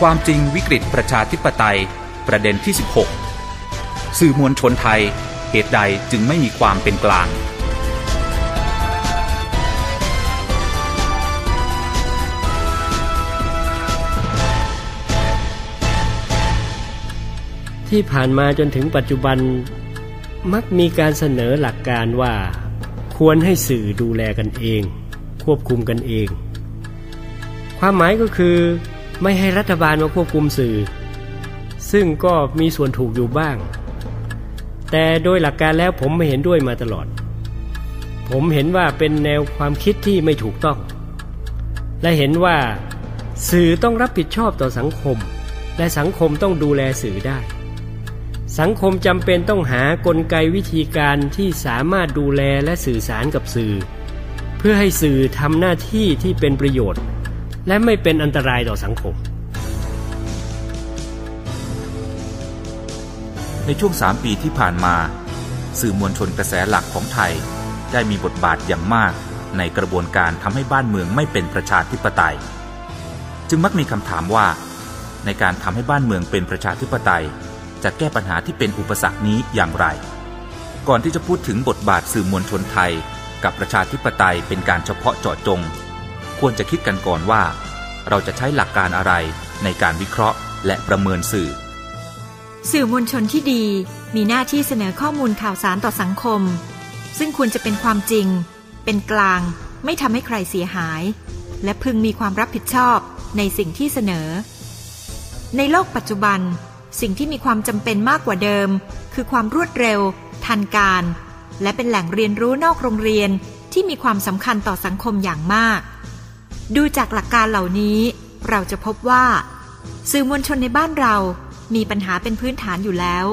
ความจริงวิกฤตประชาธิปไตย ประเด็นที่ 16 สื่อมวลชนไทย เหตุใดจึงไม่มีความเป็นกลาง ที่ผ่านมาจนถึงปัจจุบันมักมีการเสนอหลักการว่า ควรให้สื่อดูแลกันเอง ควบคุมกันเอง ความหมายก็คือ ไม่ให้รัฐบาลมาควบคุมสื่อ ซึ่งก็มีส่วนถูกอยู่บ้าง แต่โดยหลักการแล้วผมไม่เห็นด้วยมาตลอด ผมเห็นว่าเป็นแนวความคิดที่ไม่ถูกต้อง และเห็นว่า สื่อต้องรับผิดชอบต่อสังคม และสังคมต้องดูแลสื่อได้ สังคมจำเป็นต้องหากลไกวิธีการที่สามารถดูแลและสื่อสารกับสื่อ เพื่อให้สื่อทำหน้าที่ที่เป็นประโยชน์ และไม่เป็นอันตรายต่อสังคม ในช่วง 3 ปีที่ผ่านมา สื่อมวลชนกระแสหลักของไทย ได้มีบทบาทอย่างมากในกระบวนการทำให้บ้านเมืองไม่เป็นประชาธิปไตย จึงมักมีคำถามว่า ในการทำให้บ้านเมืองเป็นประชาธิปไตย จะแก้ปัญหาที่เป็นอุปสรรคนี้อย่างไร ก่อนที่จะพูดถึงบทบาทสื่อมวลชนไทย กับประชาธิปไตยเป็นการเฉพาะเจาะจง ควรจะคิดกันก่อนว่า เราจะใช้หลักการอะไรในการวิเคราะห์และประเมินสื่อ สื่อมวลชนที่ดีมีหน้าที่เสนอข้อมูลข่าวสารต่อสังคม ซึ่งควรจะเป็นความจริง เป็นกลาง ไม่ทำให้ใครเสียหาย และพึงมีความรับผิดชอบในสิ่งที่เสนอ ในโลกปัจจุบัน สิ่งที่มีความจำเป็นมากกว่าเดิม คือความรวดเร็ว ทันการ และเป็นแหล่งเรียนรู้นอกโรงเรียนที่มีความสำคัญต่อสังคมอย่างมาก ดูจากหลักการเหล่านี้เราจะพบว่า สื่อมวลชนในบ้านเรามีปัญหาเป็นพื้นฐานอยู่แล้ว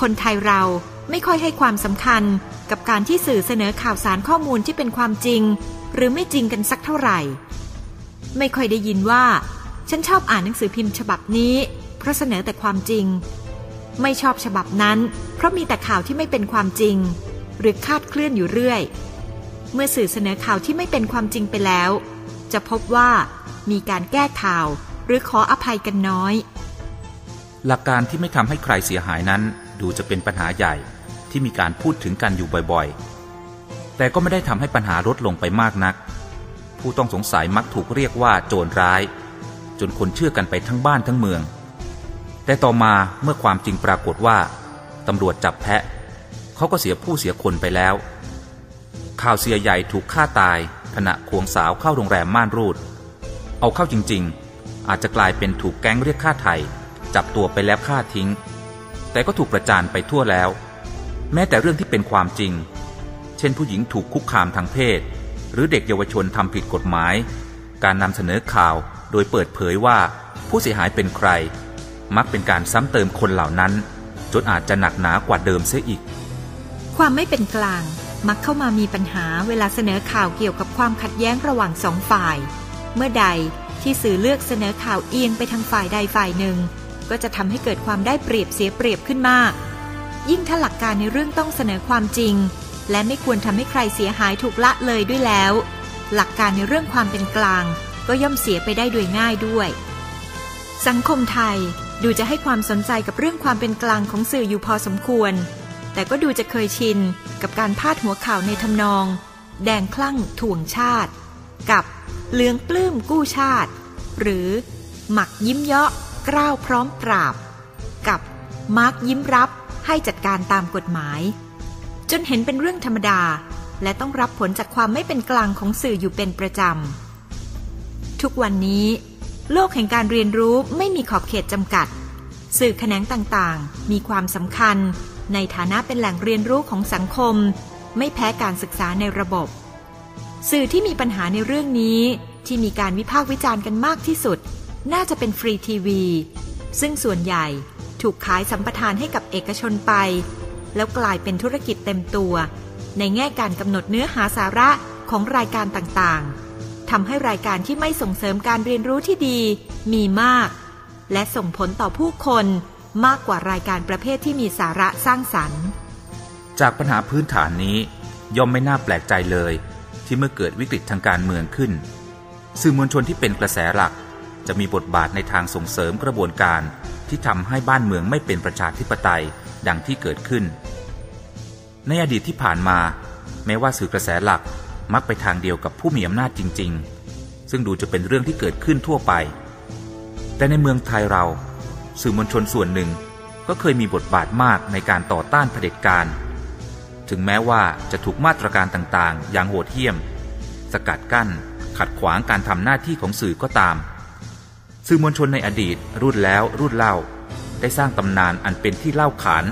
คนไทยเราไม่ค่อยให้ความสำคัญกับการที่สื่อเสนอข่าวสารข้อมูลที่เป็นความจริง หรือไม่จริงกันสักเท่าไหร่ ไม่ค่อยได้ยินว่า ฉันชอบอ่านหนังสือพิมพ์ฉบับนี้ เพราะเสนอแต่ความจริง ไม่ชอบฉบับนั้น เพราะมีแต่ข่าวที่ไม่เป็นความจริง หรือคาดเคลื่อนอยู่เรื่อย เมื่อสื่อเสนอข่าวที่ไม่เป็นความจริงไปแล้ว จะพบว่ามีการแก้ข่าว หรือขออภัยกันน้อย หลักการที่ไม่ทำให้ใครเสียหายนั้น ดูจะเป็นปัญหาใหญ่ที่มีการพูดถึงกันอยู่บ่อยๆ แต่ก็ไม่ได้ทำให้ปัญหาลดลงไปมากนัก ผู้ต้องสงสัยมักถูกเรียกว่าโจรร้าย จนคนเชื่อกันไปทั้งบ้านทั้งเมือง แต่ต่อมาเมื่อความจริงปรากฏว่าตำรวจจับแพะ เขาก็เสียผู้เสียคนไปแล้ว ข่าวเสียใหญ่ถูกฆ่าตาย ขณะควงสาวเข้าโรงแรมม่านรูด เอาเข้าจริงๆ อาจจะกลายเป็นถูกแก๊งเรียกค่าไทยจับตัวไปแล้วฆ่าทิ้ง แต่ก็ถูกประจานไปทั่วแล้ว แม้แต่เรื่องที่เป็นความจริง เช่นผู้หญิงถูกคุกคามทางเพศ หรือเด็กเยาวชนทำผิดกฎหมาย การนำเสนอข่าวโดยเปิดเผยว่าผู้เสียหายเป็นใคร มักเป็นการซ้ำเติมคนเหล่านั้น จนอาจจะหนักหนากว่าเดิมเสียอีก ความไม่เป็นกลาง มักเข้ามามีปัญหาเวลาเสนอข่าวเกี่ยวกับความขัดแย้งระหว่างสองฝ่าย เมื่อใดที่สื่อเลือกเสนอข่าวเอียงไปทางฝ่ายใดฝ่ายหนึ่ง ก็จะทำให้เกิดความได้เปรียบเสียเปรียบขึ้นมาก ยิ่งถ้าหลักการในเรื่องต้องเสนอความจริง และไม่ควรทำให้ใครเสียหายถูกละเลยด้วยแล้ว หลักการในเรื่องความเป็นกลาง ก็ย่อมเสียไปได้โดยง่ายด้วย สังคมไทยดูจะให้ความสนใจกับเรื่องความเป็นกลางของสื่ออยู่พอสมควร แต่ก็ดูจะเคยชินกับการพาดหัวข่าวในทำนอง แดงคลั่งถ่วงชาติ กับเหลืองปลื้มกู้ชาติ หรือหมักยิ้มเยาะกล้าวพร้อมปราบ กับมาร์กยิ้มรับให้จัดการตามกฎหมาย จนเห็นเป็นเรื่องธรรมดา และต้องรับผลจากความไม่เป็นกลางของสื่ออยู่เป็นประจำ ทุกวันนี้ โลกแห่งการเรียนรู้ไม่มีขอบเขตจำกัด สื่อแขนงต่างๆ มีความสำคัญ ในฐานะเป็นแหล่งเรียนรู้ของสังคม ไม่แพ้การศึกษาในระบบ สื่อที่มีปัญหาในเรื่องนี้ที่มีการวิพากษ์วิจารณ์กันมากที่สุด น่าจะเป็นฟรีทีวี ซึ่งส่วนใหญ่ถูกขายสัมปทานให้กับเอกชนไป แล้วกลายเป็นธุรกิจเต็มตัว ในแง่การกำหนดเนื้อหาสาระของรายการต่างๆทำให้รายการที่ไม่ส่งเสริมการเรียนรู้ที่ดี มีมาก และส่งผลต่อผู้คน มากกว่ารายการประเภทที่มีสาระสร้างสรรค์ จากปัญหาพื้นฐานนี้ย่อมไม่น่าแปลกใจเลย ที่เมื่อเกิดวิกฤตทางการเมืองขึ้น สื่อมวลชนที่เป็นกระแสหลัก จะมีบทบาทในทางส่งเสริมกระบวนการที่ทำให้บ้านเมืองไม่เป็นประชาธิปไตยดังที่เกิดขึ้น ในอดีตที่ผ่านมา แม้ว่าสื่อกระแสหลักมักไปทางเดียวกับผู้มีอำนาจจริง ๆ ซึ่งดูจะเป็นเรื่องที่เกิดขึ้นทั่วไป แต่ในเมืองไทยเรา สื่อมวลชนส่วนหนึ่งก็เคยมีบทบาทมากในการต่อต้านเผด็จการ ถึงแม้ว่าจะถูกมาตรการต่างๆ อย่างโหดเหี้ยม สกัดกั้น ขัดขวางการทำหน้าที่ของสื่อก็ตาม สื่อมวลชนในอดีตรุ่นแล้วรุ่นเล่า ได้สร้างตำนานอันเป็นที่เล่าขาน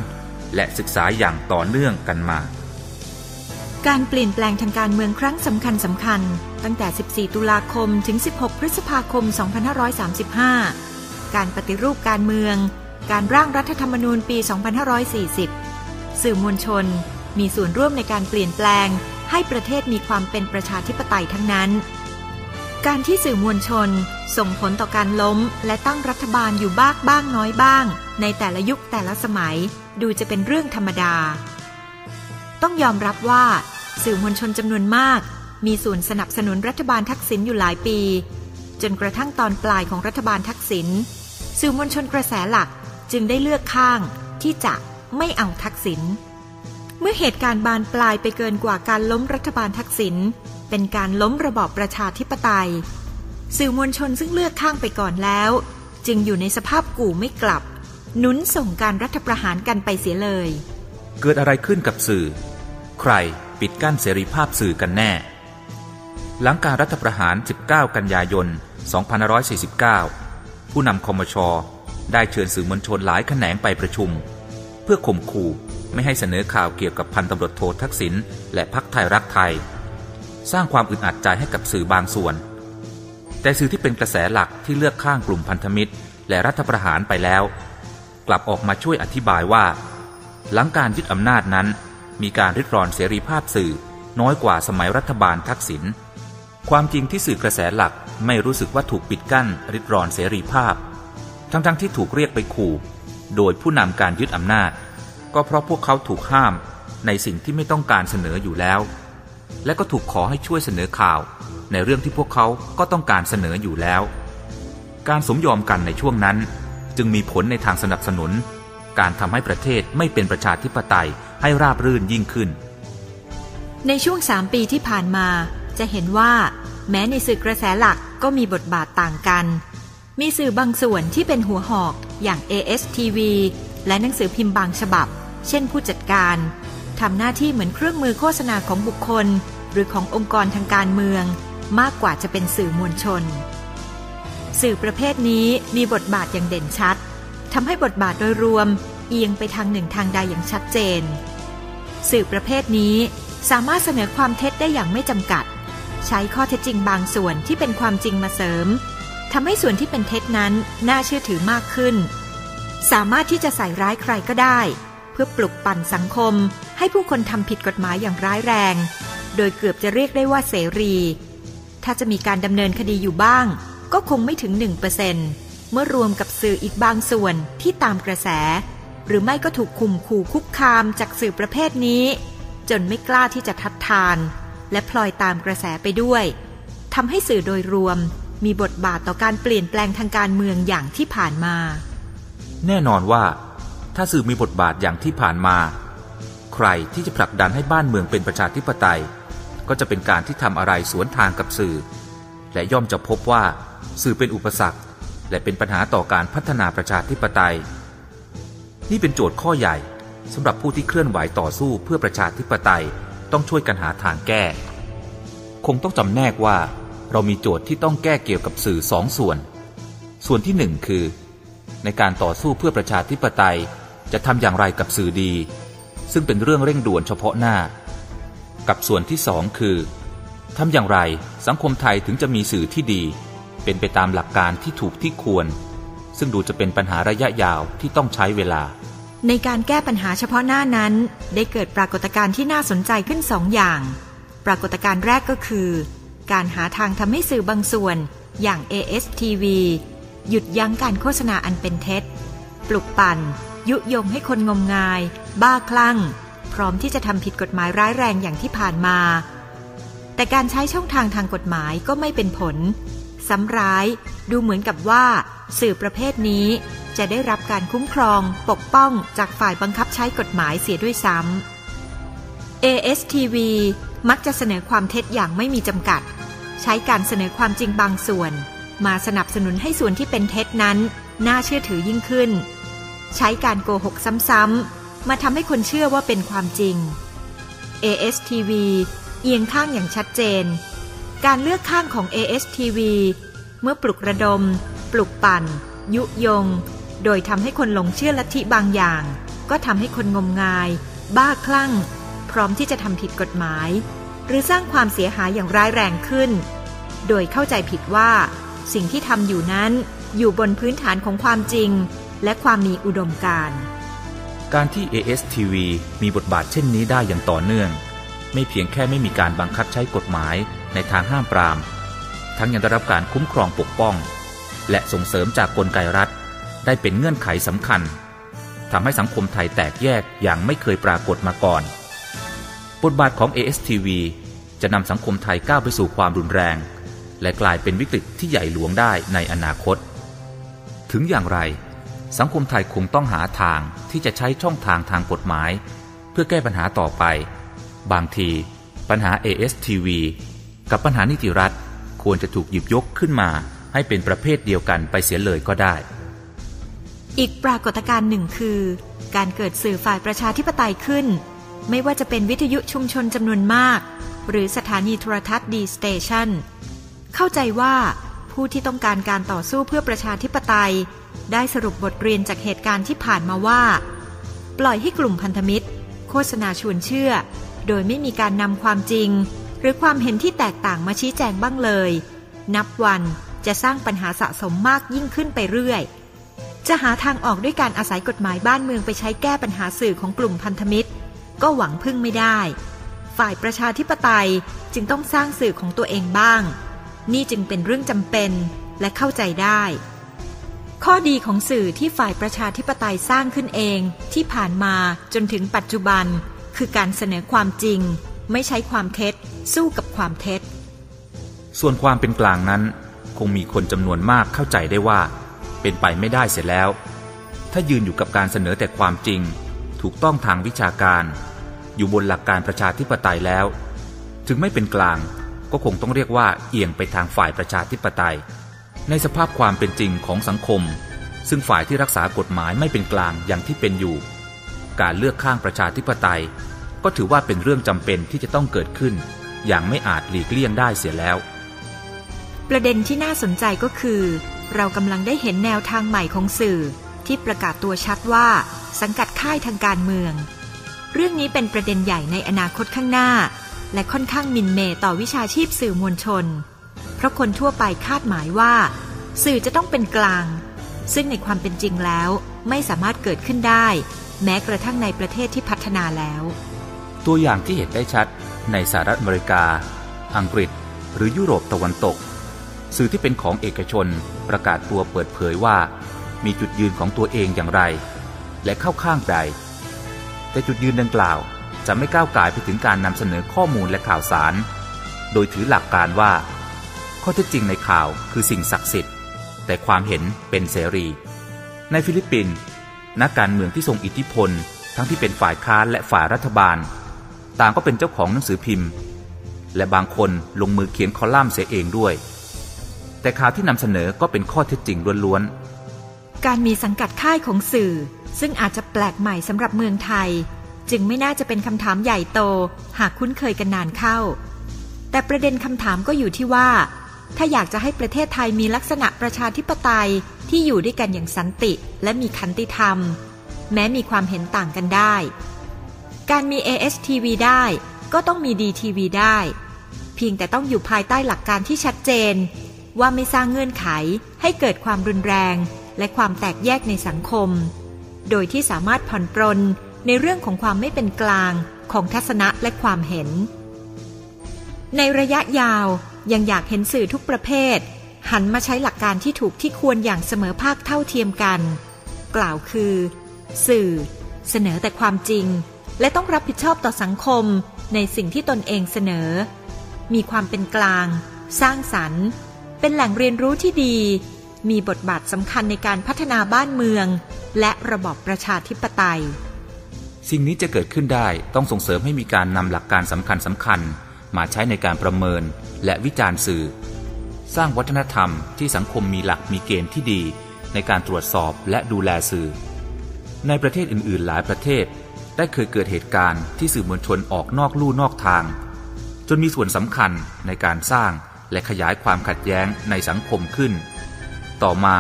และศึกษาอย่างต่อเนื่องกันมา การเปลี่ยนแปลงทางการเมืองครั้งสำคัญสำคัญ ตั้งแต่ 14 ตุลาคม ถึง 16 พฤษภาคม 2535 การปฏิรูปการเมือง การร่างรัฐธรรมนูญปี 2540 สื่อมวลชน มีส่วนร่วมในการเปลี่ยนแปลง ให้ประเทศมีความเป็นประชาธิปไตยทั้งนั้น การที่สื่อมวลชน ส่งผลต่อการล้ม และตั้งรัฐบาลอยู่บ้างบ้างน้อยบ้าง ในแต่ละยุคแต่ละสมัย ดูจะเป็นเรื่องธรรมดา ต้องยอมรับว่า สื่อมวลชนจำนวนมาก มีส่วนสนับสนุนรัฐบาลทักษิณอยู่หลายปีจนกระทั่งตอนปลายของรัฐบาลทักษิณ สื่อมวลชนกระแสหลักจึงได้เลือกข้างที่จะไม่เอาทักษิณ เมื่อเหตุการณ์บานปลายไปเกินกว่าการล้มรัฐบาลทักษิณ เป็นการล้มระบอบประชาธิปไตย สื่อมวลชนซึ่งเลือกข้างไปก่อนแล้ว จึงอยู่ในสภาพกู่ไม่กลับ หนุนส่งการรัฐประหารกันไปเสียเลย เกิดอะไรขึ้นกับสื่อ ใครปิดกั้นเสรีภาพสื่อกันแน่ หลังการรัฐประหาร 19 กันยายน 2549 ผู้นำคอมชได้เชิญสื่อมวลชนหลายแขนงไปประชุม เพื่อข่มขู่ไม่ให้เสนอข่าวเกี่ยวกับพันตำรวจโททักษิณและพักไทยรักไทย สร้างความอึดอัดใจให้กับสื่อบางส่วน แต่สื่อที่เป็นกระแสหลักที่เลือกข้างกลุ่มพันธมิตร และรัฐประหารไปแล้ว กลับออกมาช่วยอธิบายว่า หลังการยึดอำนาจนั้น มีการริดรอนเสรีภาพสื่อน้อยกว่าสมัยรัฐบาลทักษิณ ความจริงที่สื่อกระแสหลักไม่รู้สึกว่าถูกปิดกั้นริดรอนเสรีภาพ ทั้งๆทที่ถูกเรียกไปขู่โดยผู้นำการยึดอำนาจ ก็เพราะพวกเขาถูกห้ามในสิ่งที่ไม่ต้องการเสนออยู่แล้ว และก็ถูกขอให้ช่วยเสนอข่าว ในเรื่องที่พวกเขาก็ต้องการเสนออยู่แล้ว การสมยอมกันในช่วงนั้น จึงมีผลในทางสนับสนุน การทำให้ประเทศไม่เป็นประชาธิปไตยให้ราบรื่นยิ่งขึ้น ในช่วงสามปีที่ผ่านมา จะเห็นว่าแม้ในสื่อกระแสหลักก็มีบทบาทต่างกัน มีสื่อบางส่วนที่เป็นหัวหอกอย่าง ASTV และหนังสือพิมพ์บางฉบับ เช่นผู้จัดการทำหน้าที่เหมือนเครื่องมือโฆษณาของบุคคล หรือขององค์กรทางการเมือง มากกว่าจะเป็นสื่อมวลชน สื่อประเภทนี้มีบทบาทอย่างเด่นชัดทำให้บทบาทโดยรวม เอียงไปทางหนึ่งทางใดอย่างชัดเจน สื่อประเภทนี้สามารถเสนอความเท็จได้อย่างไม่จำกัด ใช้ข้อเท็จจริงบางส่วนที่เป็นความจริงมาเสริมทำให้ส่วนที่เป็นเท็จนั้นน่าเชื่อถือมากขึ้น สามารถที่จะใส่ร้ายใครก็ได้ เพื่อปลุกปั่นสังคม ให้ผู้คนทำผิดกฎหมายอย่างร้ายแรง โดยเกือบจะเรียกได้ว่าเสรี ถ้าจะมีการดำเนินคดีอยู่บ้าง ก็คงไม่ถึง 1%เมื่อรวมกับสื่ออีกบางส่วนที่ตามกระแส หรือไม่ก็ถูกคุมขู่คุกคามจากสื่อประเภทนี้ จนไม่กล้าที่จะทัดทาน และพลอยตามกระแสไปด้วยทำให้สื่อโดยรวมมีบทบาทต่อการเปลี่ยนแปลงทางการเมืองอย่างที่ผ่านมา แน่นอนว่า ถ้าสื่อมีบทบาทอย่างที่ผ่านมา ใครที่จะผลักดันให้บ้านเมืองเป็นประชาธิปไตย ก็จะเป็นการที่ทำอะไรสวนทางกับสื่อ และย่อมจะพบว่า สื่อเป็นอุปสรรค และเป็นปัญหาต่อการพัฒนาประชาธิปไตย นี่เป็นโจทย์ข้อใหญ่สำหรับผู้ที่เคลื่อนไหวต่อสู้เพื่อประชาธิปไตย ต้องช่วยกันหาทางแก้ คงต้องจำแนกว่า เรามีโจทย์ที่ต้องแก้เกี่ยวกับสื่อสองส่วน ส่วนที่หนึ่งคือ ในการต่อสู้เพื่อประชาธิปไตย จะทำอย่างไรกับสื่อดี ซึ่งเป็นเรื่องเร่งด่วนเฉพาะหน้า กับส่วนที่สองคือทำอย่างไรสังคมไทยถึงจะมีสื่อที่ดี เป็นไปตามหลักการที่ถูกที่ควร ซึ่งดูจะเป็นปัญหาระยะยาวที่ต้องใช้เวลา ในการแก้ปัญหาเฉพาะหน้านั้น ได้เกิดปรากฏการณ์ที่น่าสนใจขึ้นสองอย่าง ปรากฏการณ์แรกก็คือ การหาทางทำให้สื่อบางส่วน อย่าง ASTV หยุดยั้งการโฆษณาอันเป็นเท็จ ปลุกปั่น ยุยงให้คนงมงาย บ้าคลั่ง พร้อมที่จะทำผิดกฎหมายร้ายแรงอย่างที่ผ่านมา แต่การใช้ช่องทางทางกฎหมายก็ไม่เป็นผล ซ้ำร้ายดูเหมือนกับว่า สื่อประเภทนี้ จะได้รับการคุ้มครอง ปกป้องจากฝ่ายบังคับใช้กฎหมายเสียด้วยซ้ำ ASTV มักจะเสนอความเท็จอย่างไม่มีจำกัด ใช้การเสนอความจริงบางส่วน มาสนับสนุนให้ส่วนที่เป็นเท็จนั้น น่าเชื่อถือยิ่งขึ้น ใช้การโกหกซ้ำๆมาทำให้คนเชื่อว่าเป็นความจริง ASTV เอียงข้างอย่างชัดเจน การเลือกข้างของ ASTV เมื่อปลุกระดม ปลุกปั่น ยุยง โดยทำให้คนหลงเชื่อลัทธิบางอย่าง ก็ทำให้คนงมงาย บ้าคลั่ง พร้อมที่จะทำผิดกฎหมาย หรือสร้างความเสียหายอย่างร้ายแรงขึ้น โดยเข้าใจผิดว่า สิ่งที่ทำอยู่นั้นอยู่บนพื้นฐานของความจริง และความมีอุดมการณ์การที่ ASTV มีบทบาทเช่นนี้ได้อย่างต่อเนื่อง ไม่เพียงแค่ไม่มีการบังคับใช้กฎหมายในทางห้ามปราม ทั้งยังได้รับการคุ้มครองปกป้อง และส่งเสริมจากกลไกรัฐ ได้เป็นเงื่อนไขสำคัญทำให้สังคมไทยแตกแยกอย่างไม่เคยปรากฏมาก่อน บทบาทของ ASTV จะนำสังคมไทยก้าวไปสู่ความรุนแรง และกลายเป็นวิกฤตที่ใหญ่หลวงได้ในอนาคต ถึงอย่างไร สังคมไทยคงต้องหาทางที่จะใช้ช่องทางทางกฎหมาย เพื่อแก้ปัญหาต่อไป บางทีปัญหา ASTV กับปัญหานิติรัฐควรจะถูกหยิบยกขึ้นมาให้เป็นประเภทเดียวกันไปเสียเลยก็ได้ อีกปรากฏการณ์หนึ่งคือ การเกิดสื่อฝ่ายประชาธิปไตยขึ้น ไม่ว่าจะเป็นวิทยุชุมชนจำนวนมาก หรือสถานีโทรทัศน์ดีสเตชันเข้าใจว่าผู้ที่ต้องการการต่อสู้เพื่อประชาธิปไตย ได้สรุปบทเรียนจากเหตุการณ์ที่ผ่านมาว่า ปล่อยให้กลุ่มพันธมิตร โฆษณาชวนเชื่อ โดยไม่มีการนำความจริง หรือความเห็นที่แตกต่างมาชี้แจงบ้างเลย นับวันจะสร้างปัญหาสะสมมากยิ่งขึ้นไปเรื่อย จะหาทางออกด้วยการอาศัยกฎหมายบ้านเมืองไปใช้แก้ปัญหาสื่อของกลุ่มพันธมิตร ก็หวังพึ่งไม่ได้ ฝ่ายประชาธิปไตยจึงต้องสร้างสื่อของตัวเองบ้าง นี่จึงเป็นเรื่องจำเป็นและเข้าใจได้ ข้อดีของสื่อที่ฝ่ายประชาธิปไตยสร้างขึ้นเองที่ผ่านมาจนถึงปัจจุบัน คือการเสนอความจริง ไม่ใช้ความเท็จ สู้กับความเท็จ ส่วนความเป็นกลางนั้น คงมีคนจำนวนมากเข้าใจได้ว่า เป็นไปไม่ได้เสียแล้ว ถ้ายืนอยู่กับการเสนอแต่ความจริง ถูกต้องทางวิชาการ อยู่บนหลักการประชาธิปไตยแล้ว ถึงไม่เป็นกลางก็คงต้องเรียกว่าเอียงไปทางฝ่ายประชาธิปไตย ในสภาพความเป็นจริงของสังคม ซึ่งฝ่ายที่รักษากฎหมายไม่เป็นกลางอย่างที่เป็นอยู่ การเลือกข้างประชาธิปไตย ก็ถือว่าเป็นเรื่องจำเป็นที่จะต้องเกิดขึ้น อย่างไม่อาจหลีกเลี่ยงได้เสียแล้ว ประเด็นที่น่าสนใจก็คือ เรากำลังได้เห็นแนวทางใหม่ของสื่อ ที่ประกาศตัวชัดว่า สังกัดค่ายทางการเมือง เรื่องนี้เป็นประเด็นใหญ่ในอนาคตข้างหน้า และค่อนข้างมินเมต่อวิชาชีพสื่อมวลชน เพราะคนทั่วไปคาดหมายว่า สื่อจะต้องเป็นกลาง ซึ่งในความเป็นจริงแล้วไม่สามารถเกิดขึ้นได้ แม้กระทั่งในประเทศที่พัฒนาแล้ว ตัวอย่างที่เห็นได้ชัดในสหรัฐอเมริกา อังกฤษ หรือยุโรปตะวันตก สื่อที่เป็นของเอกชนประกาศตัวเปิดเผยว่า มีจุดยืนของตัวเองอย่างไร และเข้าข้างใด แต่จุดยืนดังกล่าวจะไม่ก้าวไก่ไปถึงการนำเสนอข้อมูลและข่าวสาร โดยถือหลักการว่า ข้อเท็จจริงในข่าวคือสิ่งศักดิ์สิทธิ์ แต่ความเห็นเป็นเสรี ในฟิลิปปินส์นักการเมืองที่ทรงอิทธิพล ทั้งที่เป็นฝ่ายค้านและฝ่ายรัฐบาล ต่างก็เป็นเจ้าของหนังสือพิมพ์ และบางคนลงมือเขียนคอลัมน์เสียเองด้วย แต่ข่าวที่นำเสนอก็เป็นข้อเท็จจริงล้วนๆ การมีสังกัดค่ายของสื่อ ซึ่งอาจจะแปลกใหม่สำหรับเมืองไทย จึงไม่น่าจะเป็นคำถามใหญ่โต หากคุ้นเคยกันนานเข้า แต่ประเด็นคำถามก็อยู่ที่ว่า ถ้าอยากจะให้ประเทศไทยมีลักษณะประชาธิปไตยที่อยู่ด้วยกันอย่างสันติ และมีขันติธรรม แม้มีความเห็นต่างกันได้ การมี ASTV ได้ก็ต้องมี DTV ได้ เพียงแต่ต้องอยู่ภายใต้หลักการที่ชัดเจน ว่าไม่สร้างเงื่อนไขให้เกิดความรุนแรง และความแตกแยกในสังคม โดยที่สามารถผ่อนปรนในเรื่องของความไม่เป็นกลางของทัศนะและความเห็น ในระยะยาวยังอยากเห็นสื่อทุกประเภท หันมาใช้หลักการที่ถูกที่ควรอย่างเสมอภาคเท่าเทียมกัน กล่าวคือ สื่อ เสนอแต่ความจริง และต้องรับผิดชอบต่อสังคมในสิ่งที่ตนเองเสนอ มีความเป็นกลาง สร้างสรรค์ เป็นแหล่งเรียนรู้ที่ดี มีบทบาทสำคัญในการพัฒนาบ้านเมือง และระบอบประชาธิปไตย สิ่งนี้จะเกิดขึ้นได้ต้องส่งเสริมให้มีการนำหลักการสำคัญสำคัญมาใช้ในการประเมินและวิจารณ์สื่อ สร้างวัฒนธรรมที่สังคมมีหลักมีเกณฑ์ที่ดี ในการตรวจสอบและดูแลสื่อ ในประเทศอื่น ๆ หลายประเทศ ได้เคยเกิดเหตุการณ์ที่สื่อมวลชนออกนอกลู่นอกทาง จนมีส่วนสำคัญในการสร้าง และขยายความขัดแย้งในสังคมขึ้น ต่อมา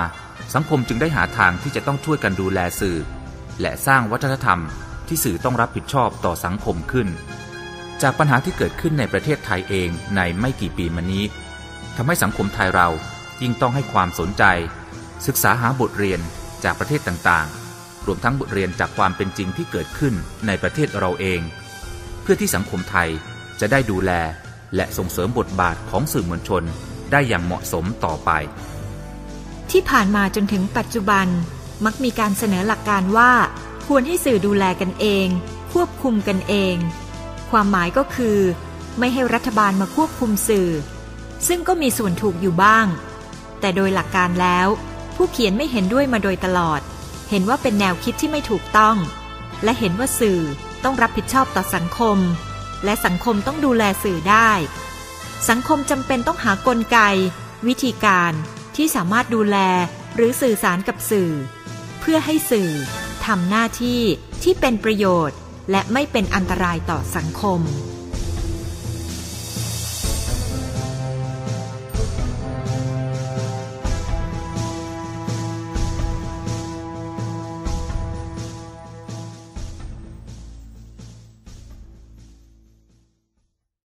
สังคมจึงได้หาทางที่จะต้องช่วยกันดูแลสื่อ และสร้างวัฒนธรรมที่สื่อต้องรับผิดชอบต่อสังคมขึ้น จากปัญหาที่เกิดขึ้นในประเทศไทยเองในไม่กี่ปีมานี้ทำให้สังคมไทยเรายิ่งต้องให้ความสนใจ ศึกษาหาบทเรียนจากประเทศต่างๆ รวมทั้งบทเรียนจากความเป็นจริงที่เกิดขึ้นในประเทศเราเอง เพื่อที่สังคมไทยจะได้ดูแล และส่งเสริมบทบาทของสื่อมวลชนได้อย่างเหมาะสมต่อไป ที่ผ่านมาจนถึงปัจจุบันมักมีการเสนอหลักการว่า ควรให้สื่อดูแลกันเอง ควบคุมกันเอง ความหมายก็คือ ไม่ให้รัฐบาลมาควบคุมสื่อ ซึ่งก็มีส่วนถูกอยู่บ้าง แต่โดยหลักการแล้ว ผู้เขียนไม่เห็นด้วยมาโดยตลอด เห็นว่าเป็นแนวคิดที่ไม่ถูกต้อง และเห็นว่าสื่อต้องรับผิดชอบต่อสังคม และสังคมต้องดูแลสื่อได้ สังคมจำเป็นต้องหากลไก วิธีการที่สามารถดูแลหรือสื่อสารกับสื่อ เพื่อให้สื่อทำหน้าที่ที่เป็นประโยชน์ และไม่เป็นอันตรายต่อสังคม